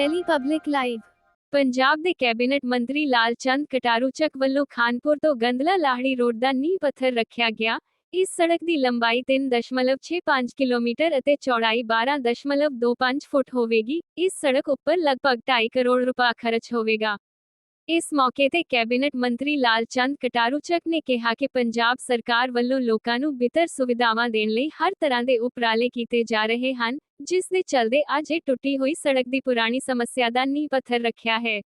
Delhi public live Punjab ਦੇ cabinet ਮੰਤਰੀ ਲਾਲਚੰਦ ਕਟਾਰੂਚਕ ਵੱਲੋਂ ਖਾਨਪੁਰ ਤੋਂ ਗੰਦਲਾ ਲਾਹੜੀ ਰੋਡ ਦਾ ਨੀਂਹ ਪੱਥਰ ਰੱਖਿਆ ਗਿਆ। ਇਸ ਸੜਕ ਦੀ ਲੰਬਾਈ 3.65 ਕਿਲੋਮੀਟਰ ਅਤੇ ਚੌੜਾਈ 12.25 ਫੁੱਟ ਹੋਵੇਗੀ। ਇਸ ਸੜਕ ਉੱਪਰ ਲਗਭਗ 2.5 ਕਰੋੜ ਰੁਪਏ ਖਰਚ ਹੋਵੇਗਾ। ਇਸ ਮੌਕੇ ਤੇ ਕੈਬਨਿਟ ਮੰਤਰੀ ਲਾਲ ਚੰਦ ਕਟਾਰੂਚਕ ਨੇ ਕਿਹਾ ਕਿ ਪੰਜਾਬ ਸਰਕਾਰ ਵੱਲੋਂ ਲੋਕਾਂ ਨੂੰ ਬਿਹਤਰ ਸੁਵਿਧਾਵਾਂ ਦੇਣ ਲਈ ਹਰ ਤਰ੍ਹਾਂ ਦੇ ਉਪਰਾਲੇ ਕੀਤੇ ਜਾ ਰਹੇ ਹਨ। ਜਿਸ ਦੇ ਚਲਦੇ ਅੱਜ ਇਹ ਟੁੱਟੀ ਹੋਈ ਸੜਕ ਦੀ ਪੁਰਾਣੀ ਸਮੱਸਿਆ ਦਾ ਨੀਂਹ ਪੱਥਰ ਰੱਖਿਆ ਹੈ।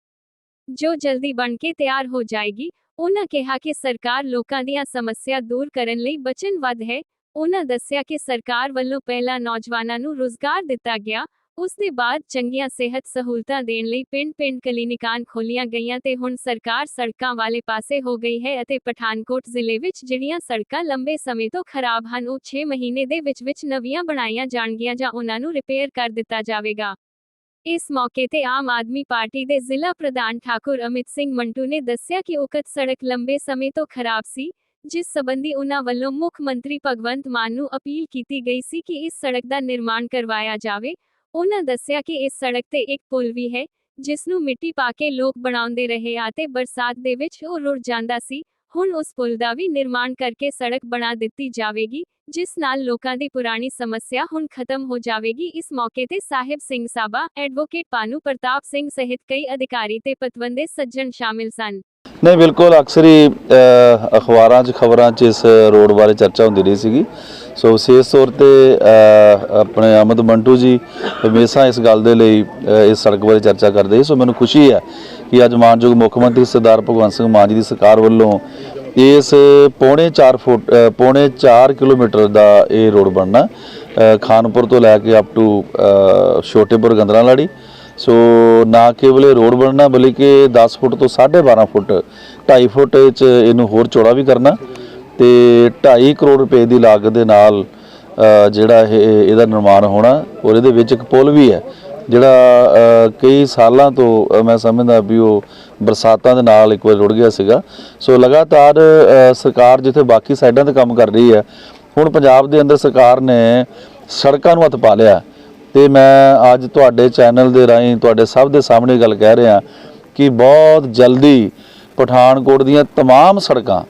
ਜੋ ਜਲਦੀ ਬਣ ਕੇ ਤਿਆਰ ਹੋ ਜਾਏਗੀ ਉਹਨਾਂ ਕਿਹਾ ਕਿ ਸਰਕਾਰ ਲੋਕਾਂ ਦੀਆਂ ਸਮੱਸਿਆ ਦੂਰ ਕਰਨ ਲਈ ਵਚਨਬੱਧ ਹੈ। ਉਹਨਾਂ ਦੱਸਿਆ ਕਿ ਸਰਕਾਰ ਵੱਲੋਂ ਪਹਿਲਾਂ ਨੌਜਵਾਨਾਂ ਨੂੰ ਰੁਜ਼ਗਾਰ ਦਿੱਤਾ ਗਿਆ ਉਸ ਦੇ ਬਾਅਦ ਚੰਗੀਆਂ ਸਿਹਤ ਸਹੂਲਤਾਂ ਦੇਣ ਲਈ ਪਿੰਡ-ਪਿੰਡ ਕਲੀਨਿਕਾਂ ਖੋਲੀਆਂ ਗਈਆਂ ਤੇ ਹੁਣ ਸਰਕਾਰ ਸੜਕਾਂ ਵਾਲੇ ਪਾਸੇ ਹੋ ਗਈ ਹੈ ਅਤੇ ਪਠਾਨਕੋਟ ਜ਼ਿਲ੍ਹੇ ਵਿੱਚ ਜਿਹੜੀਆਂ ਸੜਕਾਂ ਲੰਬੇ ਸਮੇਂ ਤੋਂ ਖਰਾਬ ਹਨ, ਉਹ 6 ਮਹੀਨੇ ਦੇ ਵਿੱਚ-ਵਿੱਚ ਨਵੀਆਂ ਬਣਾਈਆਂ ਜਾਣਗੀਆਂ ਜਾਂ ਉਹਨਾਂ ਨੂੰ ਰਿਪੇਅਰ ਕਰ ਦਿੱਤਾ ਜਾਵੇਗਾ। ਇਸ ਮੌਕੇ ਤੇ ਆਮ ਆਦਮੀ ਪਾਰਟੀ ਦੇ ਜ਼ਿਲ੍ਹਾ ਪ੍ਰਧਾਨ ਠਾਕੁਰ ਅਮਿਤ ਸਿੰਘ ਮੰਟੂ ਨੇ ਦੱਸਿਆ ਕਿ ਉਕਤ ਸੜਕ ਲੰਬੇ ਸਮੇਂ ਤੋਂ ਖਰਾਬ ਸੀ, ਜਿਸ ਸਬੰਧੀ ਉਹਨਾਂ ਵੱਲੋਂ ਮੁੱਖ ਮੰਤਰੀ ਭਗਵੰਤ ਮਾਨ ਨੂੰ ਅਪੀਲ ਕੀਤੀ ਗਈ ਸੀ ਕਿ ਇਸ ਸੜਕ ਦਾ ਨਿਰਮਾਣ ਕਰਵਾਇਆ ਜਾਵੇ ਉਹਨਾਂ ਦੱਸਿਆ ਕਿ ਇਸ ਸੜਕ ਤੇ ਇੱਕ ਪੁਲ ਵੀ ਹੈ ਜਿਸ ਨੂੰ ਮਿੱਟੀ ਪਾ ਕੇ ਲੋਕ ਬਣਾਉਂਦੇ ਰਹੇ ਆ ਤੇ ਬਰਸਾਤ ਦੇ ਵਿੱਚ ਉਹ ਰੁੜ ਜਾਂਦਾ ਸੀ। ਹੁਣ ਉਸ ਪੁਲ ਦਾ ਵੀ ਨਿਰਮਾਣ ਕਰਕੇ ਸੜਕ ਬਣਾ ਦਿੱਤੀ ਜਾਵੇਗੀ, ਜਿਸ ਨਾਲ ਲੋਕਾਂ ਦੀ ਪੁਰਾਣੀ ਸਮੱਸਿਆ ਹੁਣ ਖਤਮ ਹੋ ਜਾਵੇਗੀ। ਇਸ ਮੌਕੇ ਤੇ ਸਾਹਿਬ ਸਿੰਘ ਸਾਬਾ, ਐਡਵੋਕੇਟ ਪਾਨੂ ਪ੍ਰਤਾਪ ਸਿੰਘ ਸਹਿਤ ਕਈ ਅਧਿਕਾਰੀ ਤੇ ਪਤਵੰਦੇ ਸੱਜਣ ਸ਼ਾਮਿਲ ਸਨ। ਨਹੀਂ ਬਿਲਕੁਲ ਅਕਸਰ ਹੀ ਅ, ਅਖਬਾਰਾਂ 'ਚ ਖਬਰਾਂ 'ਚ ਇਸ ਰੋਡ ਬਾਰੇ ਚਰਚਾ ਹੁੰਦੀ ਰਹੀ ਸੀਗੀ। ਸੋ ਵਿਸ਼ੇਸ਼ ਤੌਰ ਤੇ ਅ, ਆਪਣੇ ਅਮਦ ਮੰਟੂ ਜੀ ਹਮੇਸ਼ਾ ਇਸ ਗੱਲ ਦੇ ਲਈ ਅ, ਇਸ ਸੜਕ ਬਾਰੇ ਚਰਚਾ ਕਰਦੇ ਸੀ। ਸੋ ਮੈਨੂੰ ਖੁਸ਼ੀ ਹੈ ਕਿ ਅੱਜ ਮਾਨਯੋਗ ਮੁੱਖ ਮੰਤਰੀ ਸਰਦਾਰ ਭਗਵੰਤ ਸਿੰਘ ਮਾਨ ਜੀ ਦੀ ਸਰਕਾਰ ਵੱਲੋਂ ਇਸ ਪੌਣੇ 4 ਫੁੱਟ ਅ, ਪੌਣੇ 4 ਕਿਲੋਮੀਟਰ ਦਾ ਇਹ ਰੋਡ ਬਣਨਾ ਅ, ਖਾਨਪੁਰ ਤੋਂ ਲੈ ਕੇ ਅਪ ਟੂ ਛੋਟੇਪੁਰ ਗੰਦਰਾਲਾੜੀ ਸੋ ਨਾ ਕੇਵਲ ਇਹ ਰੋਡ ਬਣਨਾ ਬਲਕਿ 10 ਫੁੱਟ ਤੋਂ 12.5 ਫੁੱਟ 2.5 ਫੁੱਟ ਚ ਇਹਨੂੰ ਹੋਰ ਚੌੜਾ ਵੀ ਕਰਨਾ ਤੇ 2.5 ਕਰੋੜ ਰੁਪਏ ਦੀ ਲਾਗਤ ਦੇ ਨਾਲ ਜਿਹੜਾ ਇਹ, ਇਹਦਾ ਨਿਰਮਾਣ ਹੋਣਾ ਔਰ ਇਹਦੇ ਵਿੱਚ ਇੱਕ ਪੁਲ ਵੀ ਹੈ, ਜਿਹੜਾ ਕਈ ਸਾਲਾਂ ਤੋਂ ਮੈਂ ਸਮਝਦਾ ਵੀ ਉਹ ਬਰਸਾਤਾਂ ਦੇ ਨਾਲ ਇੱਕ ਵਾਰ ਰੁੜ ਗਿਆ ਸੀਗਾ। ਸੋ ਲਗਾਤਾਰ ਸਰਕਾਰ ਜਿੱਥੇ ਬਾਕੀ ਸਾਈਡਾਂ ਤੇ ਕੰਮ ਕਰ ਰਹੀ ਹੈ, ਹੁਣ ਪੰਜਾਬ ਦੇ ਅੰਦਰ ਸਰਕਾਰ ਨੇ ਸੜਕਾਂ ਨੂੰ ਹੱਥ ਪਾ ਲਿਆ। ਤੇ ਮੈਂ ਅੱਜ ਤੁਹਾਡੇ ਚੈਨਲ ਦੇ ਰਾਹੀਂ ਤੁਹਾਡੇ ਸਭ ਦੇ ਸਾਹਮਣੇ ਗੱਲ ਕਹਿ ਰਿਹਾ ਕਿ ਬਹੁਤ ਜਲਦੀ ਪਠਾਨਕੋਟ ਦੀਆਂ तमाम ਸੜਕਾਂ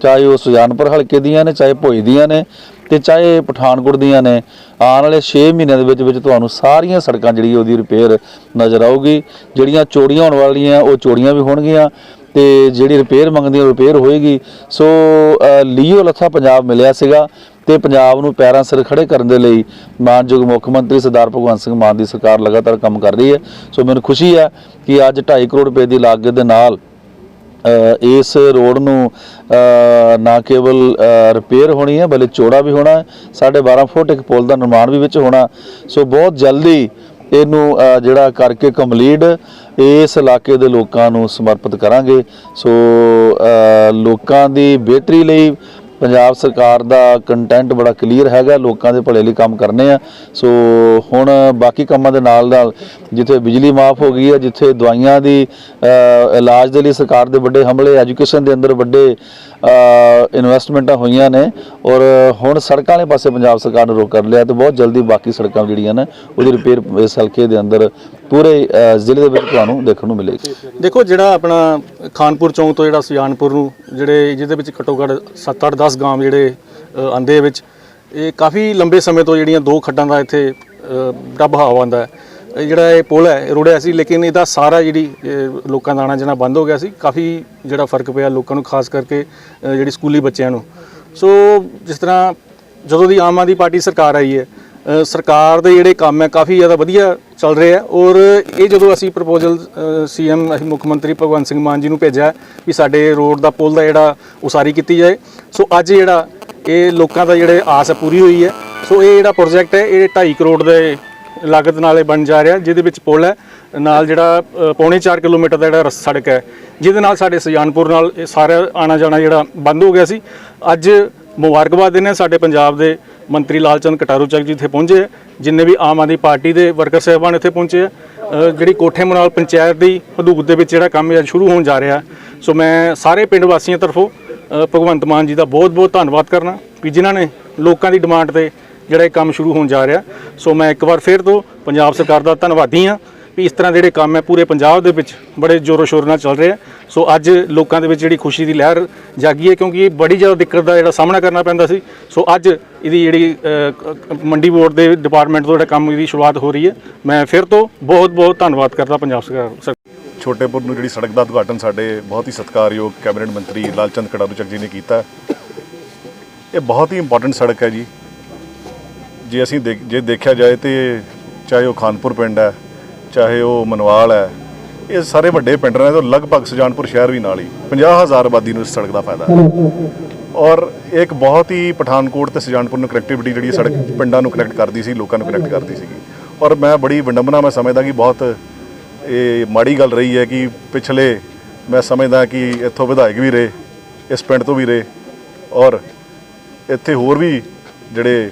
ਚਾਹੇ ਉਹ ਸੁਜਾਨਪੁਰ ਹਲਕੇ ਦੀਆਂ ਨੇ ਚਾਹੇ ਭੋਈ ਦੀਆਂ ਨੇ ਤੇ ਚਾਹੇ ਪਠਾਨਕੋਟ ਦੀਆਂ ਨੇ ਆਉਣ ਵਾਲੇ 6 ਮਹੀਨਿਆਂ ਦੇ ਵਿੱਚ ਵਿੱਚ ਤੁਹਾਨੂੰ ਸਾਰੀਆਂ ਸੜਕਾਂ ਜਿਹੜੀ ਉਹਦੀ ਰਿਪੇਅਰ ਨਜ਼ਰ ਆਊਗੀ ਜਿਹੜੀਆਂ ਚੋੜੀਆਂ ਹੋਣ ਵਾਲੀਆਂ ਉਹ ਚੋੜੀਆਂ ਵੀ ਹੋਣਗੀਆਂ ਤੇ ਜਿਹੜੀ ਰਿਪੇਅਰ ਮੰਗਦੀ ਉਹ ਰਿਪੇਅਰ ਹੋਏਗੀ ਸੋ ਲੀਓ ਲੱਥਾ ਪੰਜਾਬ ਮਿਲਿਆ ਸੀਗਾ ਤੇ ਪੰਜਾਬ ਨੂੰ ਪੈਰਾਂ ਸਿਰ ਖੜੇ ਕਰਨ ਦੇ ਲਈ ਮਾਨਯੋਗ ਮੁੱਖ ਮੰਤਰੀ ਸਰਦਾਰ ਭਗਵੰਤ ਸਿੰਘ ਮਾਨ ਦੀ ਸਰਕਾਰ ਲਗਾਤਾਰ ਕੰਮ ਕਰ ਰਹੀ ਹੈ। ਸੋ ਮੈਨੂੰ ਖੁਸ਼ੀ ਹੈ ਕਿ ਅੱਜ 2.5 ਕਰੋੜ ਰੁਪਏ ਦੀ ਲਾਗਤ ਦੇ ਨਾਲ ਇਸ ਰੋਡ ਨੂੰ ਨਾ ਕੇਵਲ ਰਿਪੇਅਰ ਹੋਣੀ ਹੈ, ਬਲਕਿ ਚੌੜਾ ਵੀ ਹੋਣਾ ਹੈ। 12.5 ਫੁੱਟ ਇੱਕ ਪੁਲ ਦਾ ਨਿਰਮਾਣ ਵੀ ਵਿੱਚ ਹੋਣਾ। ਸੋ ਬਹੁਤ ਜਲਦੀ ਇਹਨੂੰ ਜਿਹੜਾ ਕਰਕੇ ਕੰਪਲੀਟ ਇਸ ਇਲਾਕੇ ਦੇ ਲੋਕਾਂ ਨੂੰ ਸਮਰਪਿਤ ਕਰਾਂਗੇ। ਸੋ ਲੋਕਾਂ ਦੀ ਬਿਹਤਰੀ ਲਈ ਪੰਜਾਬ ਸਰਕਾਰ ਦਾ ਕੰਟੈਂਟ ਬੜਾ ਕਲੀਅਰ ਹੈਗਾ, ਲੋਕਾਂ ਦੇ ਭਲੇ ਲਈ ਕੰਮ ਕਰਨੇ ਆ। ਸੋ, ਹੁਣ ਬਾਕੀ ਕੰਮਾਂ ਦੇ ਨਾਲ ਨਾਲ ਜਿੱਥੇ ਬਿਜਲੀ ਮਾਫ ਹੋ ਗਈ ਹੈ, ਜਿੱਥੇ ਦਵਾਈਆਂ ਦੀ ਇਲਾਜ ਦੇ ਲਈ ਸਰਕਾਰ ਦੇ ਵੱਡੇ ਹਮਲੇ ਐਜੂਕੇਸ਼ਨ ਦੇ ਅੰਦਰ ਵੱਡੇ ਇਨਵੈਸਟਮੈਂਟਾਂ ਹੋਈਆਂ ਨੇ ਔਰ ਹੁਣ ਸੜਕਾਂ ਵਾਲੇ ਪਾਸੇ ਪੰਜਾਬ ਸਰਕਾਰ ਨੇ ਰੋਕ ਕਰ ਲਿਆ ਤੇ ਬਹੁਤ ਜਲਦੀ ਬਾਕੀ ਸੜਕਾਂ ਜਿਹੜੀਆਂ ਨੇ, ਉਹਦੀ ਰਿਪੇਅਰ ਇਸ ਹਲਕੇ ਦੇ ਅੰਦਰ ਪੂਰੇ ਅ, ਜ਼ਿਲ੍ਹੇ ਦੇ ਵਿੱਚ ਤੁਹਾਨੂੰ ਦੇਖਣ ਨੂੰ ਮਿਲੇਗੀ। ਦੇਖੋ ਜਿਹੜਾ ਆਪਣਾ ਖਾਨਪੁਰ ਚੌਂਕ ਤੋਂ ਜਿਹੜਾ ਸੁਜਾਨਪੁਰ ਨੂੰ ਜਿਹੜੇ ਜਿਹਦੇ ਵਿੱਚ ਘੱਟੋ ਘੱਟ 7-8 10 ਗਾਂਵ ਜਿਹੜੇ ਅ, ਆਂਦੇ ਆ ਵਿੱਚ ਇਹ ਕਾਫੀ ਲੰਬੇ ਸਮੇਂ ਤੋਂ ਜਿਹੜੀਆਂ ਦੋ ਖੱਡਾਂ ਦਾ ਇੱਥੇ ਅ, ਬੜਾ ਬਹਾਵ ਆਉਂਦਾ ਹੈ। ਇਹ ਜਿਹੜਾ ਇਹ ਪੁਲ ਹੈ ਇਹ ਰੁੜਿਆ ਸੀ ਲੇਕਿਨ ਇਹਦਾ ਸਾਰਾ ਜਿਹੜੀ ਅ, ਲੋਕਾਂ ਦਾ ਆਣਾ ਜਾਣਾ ਬੰਦ ਹੋ ਗਿਆ ਸੀ। ਕਾਫੀ ਜਿਹੜਾ ਫ਼ਰਕ ਪਿਆ ਲੋਕਾਂ ਨੂੰ ਖਾਸ ਕਰਕੇ ਅ, ਜਿਹੜੀ ਸਕੂਲੀ ਬੱਚਿਆਂ ਨੂੰ। ਸੋ ਜਿਸ ਤਰ੍ਹਾਂ ਜਦੋਂ ਦੀ ਆਮ ਆਦਮੀ ਪਾਰਟੀ ਸਰਕਾਰ ਆਈ ਹੈ ਸਰਕਾਰ ਦੇ ਜਿਹੜੇ ਕੰਮ ਹੈ, ਕਾਫੀ ਜ਼ਿਆਦਾ ਵਧੀਆ ਚੱਲ ਰਹੇ ਆ ਔਰ ਇਹ ਜਦੋਂ ਅਸੀਂ ਪ੍ਰਪੋਜ਼ਲ ਸੀਐਮ ਅਸੀਂ ਮੁੱਖ ਮੰਤਰੀ ਭਗਵੰਤ ਸਿੰਘ ਮਾਨ ਜੀ ਨੂੰ ਭੇਜਿਆ ਵੀ ਸਾਡੇ ਰੋਡ ਦਾ ਪੁਲ ਦਾ ਜਿਹੜਾ ਉਸਾਰੀ ਕੀਤੀ ਜਾਏ, ਸੋ ਅੱਜ ਜਿਹੜਾ ਇਹ ਲੋਕਾਂ ਦਾ ਜਿਹੜੇ ਆਸ ਹੈ, ਪੂਰੀ ਹੋਈ ਹੈ, ਸੋ ਇਹ ਜਿਹੜਾ ਪ੍ਰੋਜੈਕਟ ਹੈ, ਇਹ 2.5 ਕਰੋੜ ਦੇ ਲਾਗਤ ਨਾਲ ਇਹ ਬਣ ਜਾ ਰਿਹਾ, ਜਿਹਦੇ ਵਿੱਚ ਪੁਲ ਹੈ, ਨਾਲ ਜਿਹੜਾ ਪੌਣੇ 4 ਕਿਲੋਮੀਟਰ ਦਾ ਜਿਹੜਾ ਰਸ- ਸੜਕ ਹੈ, ਜਿਹਦੇ ਨਾਲ ਸਾਡੇ ਸੁਜਾਨਪੁਰ ਨਾਲ ਇਹ ਸਾਰਾ ਆਣਾ ਜਾਣਾ ਜਿਹੜਾ ਬੰਦ ਹੋ ਗਿਆ ਸੀ, ਅੱਜ ਮੁਬਾਰਕਬਾਦ ਦਿੰਦੇ ਹਾਂ ਸਾਡੇ ਪੰਜਾਬ ਦੇ ਮੰਤਰੀ ਲਾਲਚੰਦ ਕਟਾਰੂ ਚੱਕ ਜੀ ਇੱਥੇ ਪਹੁੰਚੇ ਹੈ, ਜਿੰਨੇ ਵੀ ਆਮ ਆਦਮੀ ਪਾਰਟੀ ਦੇ ਵਰਕਰ ਸਾਹਿਬਾਨ ਇੱਥੇ ਪਹੁੰਚੇ ਆ। ਜਿਹੜੀ ਕੋਠੇ ਮਨਾਲ ਪੰਚਾਇਤ ਦੀ ਹਦੂਦ ਦੇ ਵਿੱਚ ਜਿਹੜਾ ਕੰਮ ਅੱਜ ਸ਼ੁਰੂ ਹੋਣ ਜਾ ਰਿਹਾ। ਸੋ ਮੈਂ ਸਾਰੇ ਪਿੰਡ ਵਾਸੀਆਂ ਤਰਫੋਂ ਭਗਵੰਤ ਮਾਨ ਜੀ ਦਾ ਬਹੁਤ-ਬਹੁਤ ਧੰਨਵਾਦ ਕਰਨਾ ਵੀ ਜਿਨ੍ਹਾਂ ਨੇ ਲੋਕਾਂ ਦੀ ਡਿਮਾਂਡ ਤੇ ਜਿਹੜਾ ਇਹ ਕੰਮ ਸ਼ੁਰੂ ਹੋਣ ਜਾ ਰਿਹਾ। ਸੋ ਮੈਂ ਇੱਕ ਵਾਰ ਫੇਰ ਤੋਂ ਪੰਜਾਬ ਸਰਕਾਰ ਦਾ ਧੰਨਵਾਦੀ ਹਾਂ। ਵੀ ਇਸ ਤਰ੍ਹਾਂ ਦੇ ਜਿਹੜੇ ਕੰਮ ਹੈ ਪੂਰੇ ਪੰਜਾਬ ਦੇ ਵਿੱਚ ਬੜੇ ਜ਼ੋਰੋ ਸ਼ੋਰ ਨਾਲ ਚੱਲ ਰਹੇ ਆ। ਸੋ ਅੱਜ ਲੋਕਾਂ ਦੇ ਵਿੱਚ ਜਿਹੜੀ ਖੁਸ਼ੀ ਦੀ ਲਹਿਰ ਜਾਗੀ ਹੈ ਕਿਉਂਕਿ ਇਹ ਬੜੀ ਜ਼ਿਆਦਾ ਦਿੱਕਤ ਦਾ ਜਿਹੜਾ ਸਾਹਮਣਾ ਕਰਨਾ ਪੈਂਦਾ ਸੀ। ਸੋ ਅੱਜ ਇਹਦੀ ਜਿਹੜੀ ਮੰਡੀ ਬੋਰਡ ਦੇ ਡਿਪਾਰਟਮੈਂਟ ਤੋਂ ਜਿਹੜਾ ਕੰਮ ਦੀ ਸ਼ੁਰੂਆਤ ਹੋ ਰਹੀ ਹੈ। ਮੈਂ ਫਿਰ ਤੋਂ ਬਹੁਤ ਬਹੁਤ ਧੰਨਵਾਦ ਕਰਦਾ ਪੰਜਾਬ ਸਰਕਾਰ ਛੋਟੇਪੁਰ ਨੂੰ ਜਿਹੜੀ ਸੜਕ ਦਾ ਉਦਘਾਟਨ ਸਾਡੇ ਬਹੁਤ ਹੀ ਸਤਿਕਾਰਯੋਗ ਕੈਬਨਿਟ ਮੰਤਰੀ ਲਾਲਚੰਦ ਕੜਾਰੂ ਚੱਕ ਜੀ ਨੇ ਕੀਤਾ। ਇਹ ਬਹੁਤ ਹੀ ਇੰਪੋਰਟੈਂਟ ਸੜਕ ਹੈ ਜੀ। ਜੇ ਅਸੀਂ ਦੇਖ- ਜੇ ਦੇਖਿਆ ਜਾਏ ਤੇ ਚਾਹੇ ਉਹ ਖਾਨਪੁਰ ਪਿੰਡ ਹੈ ਚਾਹੇ ਉਹ ਮਨਵਾਲ ਹੈ, ਇਹ ਸਾਰੇ ਵੱਡੇ ਪਿੰਡ ਨੇ ਤੋਂ ਲਗਭਗ ਸੁਜਾਨਪੁਰ ਸ਼ਹਿਰ ਵੀ ਨਾਲ ਹੀ 50000 ਆਬਾਦੀ ਨੂੰ ਇਸ ਸੜਕ ਦਾ ਫਾਇਦਾ ਹੈ। ਔਰ ਇਹ ਇੱਕ ਬਹੁਤ ਹੀ ਪਠਾਨਕੋਟ ਤੇ ਸੁਜਾਨਪੁਰ ਨੂੰ ਕਨੈਕਟੀਵਿਟੀ ਜਿਹੜੀ ਸੜਕ ਪਿੰਡਾਂ ਨੂੰ ਕਨੈਕਟ ਕਰਦੀ ਸੀ, ਲੋਕਾਂ ਨੂੰ ਕਨੈਕਟ ਕਰਦੀ ਸੀਗੀ। ਔਰ ਮੈਂ ਬੜੀ ਵਿਡੰਬਨਾ ਮੈਂ ਸਮਝਦਾ ਕਿ ਬਹੁਤ ਇਹ ਮਾੜੀ ਗੱਲ ਰਹੀ ਹੈ ਕਿ ਪਿਛਲੇ ਮੈਂ ਸਮਝਦਾ ਕਿ ਇੱਥੋਂ ਵਿਧਾਇਕ ਵੀ ਰਹੇ, ਇਸ ਪਿੰਡ ਤੋਂ ਵੀ ਰਹੇ। ਔਰ ਇੱਥੇ ਹੋਰ ਵੀ ਜਿਹੜੇ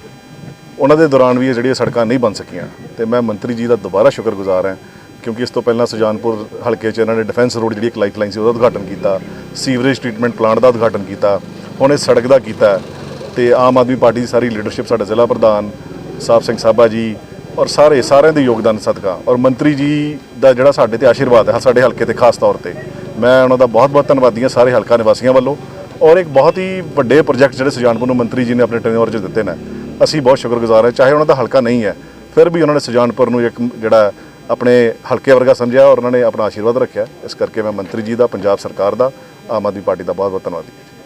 ਉਹਨਾਂ ਦੇ ਦੌਰਾਨ ਵੀ ਇਹ ਜਿਹੜੀਆਂ ਸੜਕਾਂ ਨਹੀਂ ਬਣ ਸਕੀਆਂ। ਤੇ ਮੈਂ ਮੰਤਰੀ ਜੀ ਦਾ ਦੁਬਾਰਾ ਸ਼ੁਕਰਗੁਜ਼ਾਰ ਹਾਂ, ਕਿਉਂਕਿ ਇਸ ਤੋਂ ਪਹਿਲਾਂ ਸੁਜਾਨਪੁਰ ਹਲਕੇ 'ਚ ਇਹਨਾਂ ਨੇ ਡਿਫੈਂਸ ਰੋਡ ਜਿਹੜੀ ਇੱਕ ਲਾਈਫ ਲਾਈਨ ਸੀ ਉਹਦਾ ਉਦਘਾਟਨ ਕੀਤਾ ਸੀਵਰੇਜ ਟ੍ਰੀਟਮੈਂਟ ਪਲਾਂਟ ਦਾ ਉਦਘਾਟਨ ਕੀਤਾ, ਹੁਣ ਇਹ ਸੜਕ ਦਾ ਕੀਤਾ। ਹੈ। ਤੇ ਆਮ ਆਦਮੀ ਪਾਰਟੀ ਦੀ ਸਾਰੀ ਲੀਡਰਸ਼ਿਪ ਸਾਡਾ ਜ਼ਿਲ੍ਹਾ ਪ੍ਰਧਾਨ ਸਾਹਿਬ ਸਿੰਘ ਸਾਬਾ ਜੀ ਔਰ ਸਾਰੇ, ਸਾਰਿਆਂ ਦੇ ਯੋਗਦਾਨ ਸਦਕਾ। ਔਰ ਮੰਤਰੀ ਜੀ ਦਾ ਜਿਹੜਾ ਸਾਡੇ ਤੇ ਆਸ਼ੀਰਵਾਦ ਹੈ, ਸਾਡੇ ਹਲਕੇ ਤੇ ਖਾਸ ਤੌਰ ਤੇ। ਮੈਂ ਉਹਨਾਂ ਦਾ ਬਹੁਤ-ਬਹੁਤ ਧੰਨਵਾਦੀ ਹਾਂ ਸਾਰੇ ਹਲਕਾ ਨਿਵਾਸੀਆਂ ਵੱਲੋਂ। ਔਰ ਇੱਕ ਬਹੁਤ ਹੀ ਵੱਡੇ ਪ੍ਰੋਜੈਕਟ ਜਿਹੜੇ ਸੁਜਾਨਪੁਰ ਨੂੰ ਮੰਤਰੀ ਜੀ ਨੇ ਆਪਣੇ ਟੈਨਿਓਰ 'ਚ ਦਿੱਤੇ ਨੇ। ਅਸੀਂ ਬਹੁਤ ਸ਼ੁਕਰਗੁਜ਼ਾਰ ਹਾਂ, ਚਾਹੇ ਉਹਨਾਂ ਦਾ ਹਲਕਾ ਨਹੀਂ ਹੈ, ਫਿਰ ਵੀ ਉਹਨਾਂ ਨੇ ਸੁਜਾਨਪੁਰ ਨੂੰ ਇੱਕ ਜਿਹੜਾ ਆਪਣੇ ਹਲਕੇ ਵਰਗਾ ਸਮਝਿਆ ਔਰ ਉਹਨਾਂ ਨੇ ਆਪਣਾ ਆਸ਼ੀਰਵਾਦ ਰੱਖਿਆ। ਇਸ ਕਰਕੇ ਮੈਂ ਮੰਤਰੀ ਜੀ ਦਾ, ਪੰਜਾਬ ਸਰਕਾਰ ਦਾ, ਆਮ ਆਦਮੀ ਪਾਰਟੀ ਦਾ ਬਹੁਤ ਬਹੁਤ ਧੰਨਵਾਦੀ ਹਾਂ